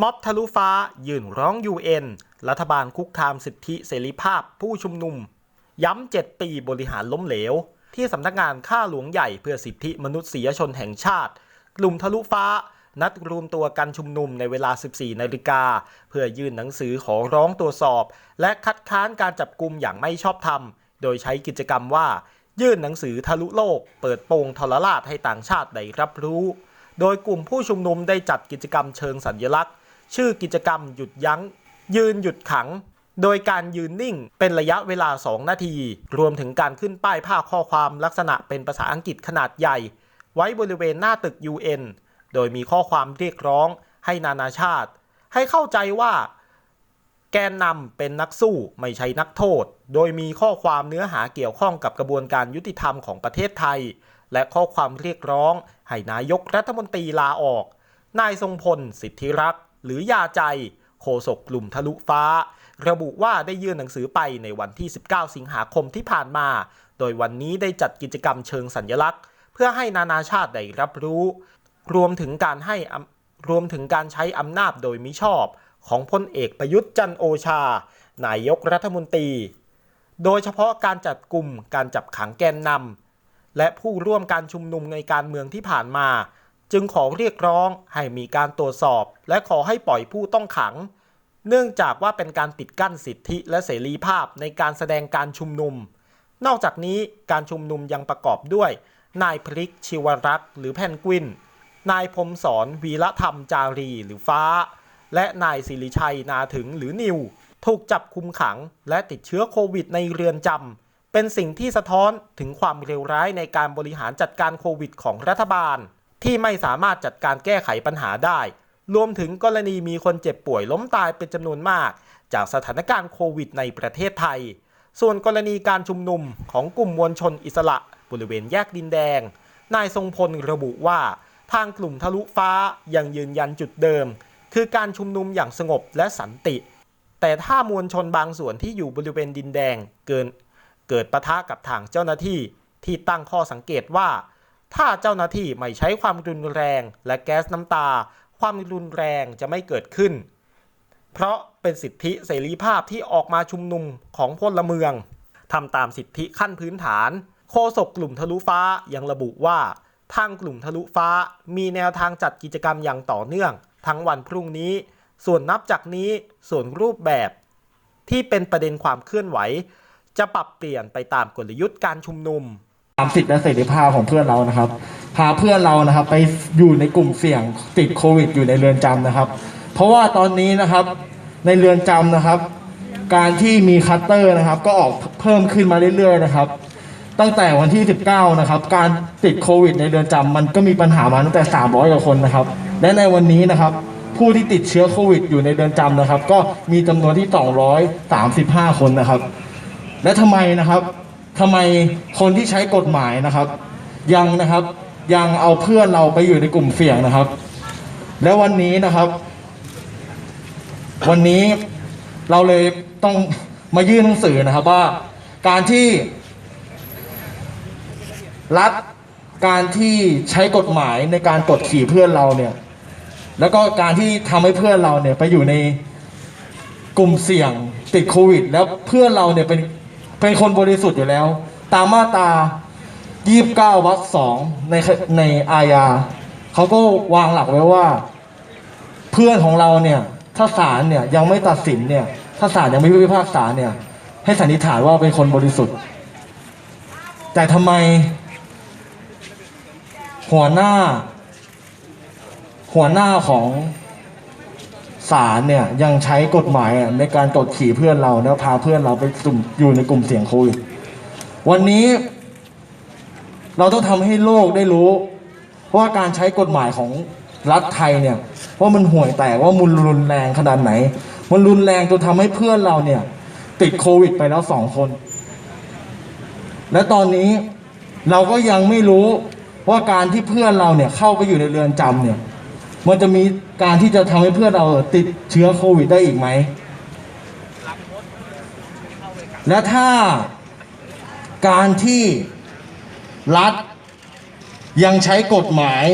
ม็อบทะลุฟ้ายื่นร้อง UN รัฐบาลคุกคามสิทธิเสรีภาพผู้ชุมนุม ย้ำ 7 ปีบริหารล้มเหลว ที่สำนักงานข้าหลวงใหญ่เพื่อสิทธิมนุษยชนแห่งชาติกลุ่มทะลุฟ้านัดรวมตัวกันชุมนุมในเวลา 14 นาฬิกา เพื่อยื่นหนังสือขอร้องตรวจสอบ และคัดค้านการจับกลุ่มอย่างไม่ชอบธรรม โดยใช้กิจกรรมว่า ยื่นหนังสือทะลุโลก เปิดโปงทรราชให้ต่างชาติได้รับรู้ โดยกลุ่มผู้ชุมนุมได้จัดกิจกรรมเชิงสัญลักษณ์ ชื่อกิจกรรมหยุดยัง้ง ยืนหยุดขัง โดยการยืนนิ่งเป็นระยะเวลา 2 นาที รวมถึงการขึ้นป้ายผ้าข้อความลักษณะเป็นภาษาอังกฤษขนาดใหญ่ ไว้บริเวณหน้าตึก UN โดยมีข้อความเรียกร้องให้นานาชาติ ให้เข้าใจว่าแกนนำเป็นนักสู้ไม่ใช่นักโทษ โดยมีข้อความเนื้อหาเกี่ยวข้องกับกระบวนการยุติธรรมของประเทศไทย และข้อความเรียกร้องให้นายกรัฐมนตรีลาออก นายทรงพล สิทธิรักษ์ หรือยาใจโฆษกกลุ่มทะลุฟ้า ระบุว่าได้ยื่นหนังสือไปในวันที่ 19 สิงหาคมที่ผ่านมา โดยวันนี้ได้จัดกิจกรรมเชิงสัญญลักษณ์ เพื่อให้นานาชาติได้รับรู้ รวมถึงการให้รวมถึงการใช้อำนาจโดยมิชอบของพลเอกประยุทธ์จันโอชา นายกรัฐมนตรี โดยเฉพาะการจัดกลุ่มการจับขังแกนนำและผู้ร่วมการชุมนุมในการเมืองที่ผ่านมา จึงขอเรียกร้องให้มีการตรวจสอบ และขอให้ปล่อยผู้ต้องขัง เนื่องจากว่าเป็นการปิดกั้นสิทธิและเสรีภาพในการแสดงการชุมนุม นอกจากนี้การชุมนุมยังประกอบด้วย นายพริกชิวรักษ์หรือแพนกวิน นายพรมสอนวีระธรรมจารีหรือฟ้า และนายสิริชัยนาถึงหรือนิว ถูกจับคุมขัง และติดเชื้อโควิดในเรือนจำเป็นสิ่งที่สะท้อนถึงความเลวร้ายในการบริหารจัดการโควิดของรัฐบาล ที่ไม่สามารถจัดการแก้ไขปัญหาได้ รวมถึงกรณีมีคนเจ็บป่วยล้มตายเป็นจำนวนมาก จากสถานการณ์โควิดในประเทศไทย ส่วนกรณีการชุมนุมของกลุ่มมวลชนอิสระ บริเวณแยกดินแดง นายทรงพลระบุว่าทางกลุ่มทะลุฟ้ายังยืนยันจุดเดิม คือการชุมนุมอย่างสงบและสันติ แต่ถ้ามวลชนบางส่วนที่อยู่บริเวณดินแดงเกิน เกิดปะทะกับทางเจ้าหน้าที่ที่ตั้งข้อสังเกตว่า ถ้าเจ้าหน้าที่ไม่ใช้ความรุนแรงและแก๊สน้ำตา ความรุนแรงจะไม่เกิดขึ้น เพราะเป็นสิทธิเสรีภาพที่ออกมาชุมนุมของพลเมืองทำตามสิทธิขั้นพื้นฐาน โฆษกกลุ่มทะลุฟ้ายังระบุว่า ทางกลุ่มทะลุฟ้ามีแนวทางจัดกิจกรรมอย่างต่อเนื่อง ทั้งวันพรุ่งนี้ ส่วนนับจากนี้ส่วนรูปแบบ ที่เป็นประเด็นความเคลื่อนไหว จะปรับเปลี่ยนไปตามกลยุทธ์การชุมนุมามสิทธิและเสรีภาพของเพื่อนเรานะครับ พาเพื่อนเรานะครับ ไปอยู่ในกลุ่มเสี่ยงติดโควิด อยู่ในเรือนจำนะครับ เพราะว่าตอนนี้นะครับในเรือนจำนะครับ การที่มีคัตเตอร์นะครับ ก็ออกเพิ่มขึ้นมาเรื่อยๆนะครับ ตั้งแต่วันที่ 19 นะครับ การติดโควิด ในเรือนจำมันก็มีปัญหามาตั้งแต่ 300กว่าคนนะครับ และในวันนี้นะครับ ผู้ที่ติดเชื้อโควิด อยู่ในเรือนจำนะครับ ก็มีจำนวนที่ 235 คนนะครับ และทำไมนะครับ ทำไมคนที่ใช้กฎหมายนะครับ ยังนะครับยังเอาเพื่อนเราไปอยู่ในกลุ่มเสี่ยงนะครับ และวันนี้นะครับ วันนี้เราเลยต้องมายื่นหนังสือนะครับว่า การที่รัฐการที่ใช้กฎหมายในการกดขี่เพื่อนเราเนี่ย แล้วก็การที่ทำให้เพื่อนเราเนี่ยไปอยู่ในกลุ่มเสี่ยงติดโควิด แล้วเพื่อนเราเนี่ยเป็น เป็นคนบริสุทธิ์อยู่แล้ว ตามมาตรา29วรรคสองในในอาญาเขาก็วางหลักไว้ว่า เพื่อนของเราเนี่ยถ้าศาลเนี่ยยังไม่ตัดสินเนี่ย ถ้าศาลยังไม่พิพากษาเนี่ย ให้สันนิษฐานว่าเป็นคนบริสุทธิ์ แต่ทำไม หัวหน้า หัวหน้าของ ศาลเนี่ยยังใช้กฎหมายในการกดขี่เพื่อนเราแล้วพาเพื่อนเราไปสุ่มอยู่ในกลุ่มเสี่ยงโควิดวันนี้ เราต้องทำให้โลกได้รู้ ว่าการใช้กฎหมายของรัฐไทยเนี่ยว่ามันห่วยแตกว่ามันรุนแรงขนาดไหน มันรุนแรงจนทำให้เพื่อนเราเนี่ย ติดโควิดไปแล้วสองคน และตอนนี้เราก็ยังไม่รู้ว่าการที่เพื่อนเราเนี่ยเข้าไปอยู่ในเรือนจำเนี่ย มันจะมีการที่จะทำให้เพื่อนเราติดเชื้อโควิดได้อีกไหม และถ้าการที่รัฐยังใช้กฎหมาย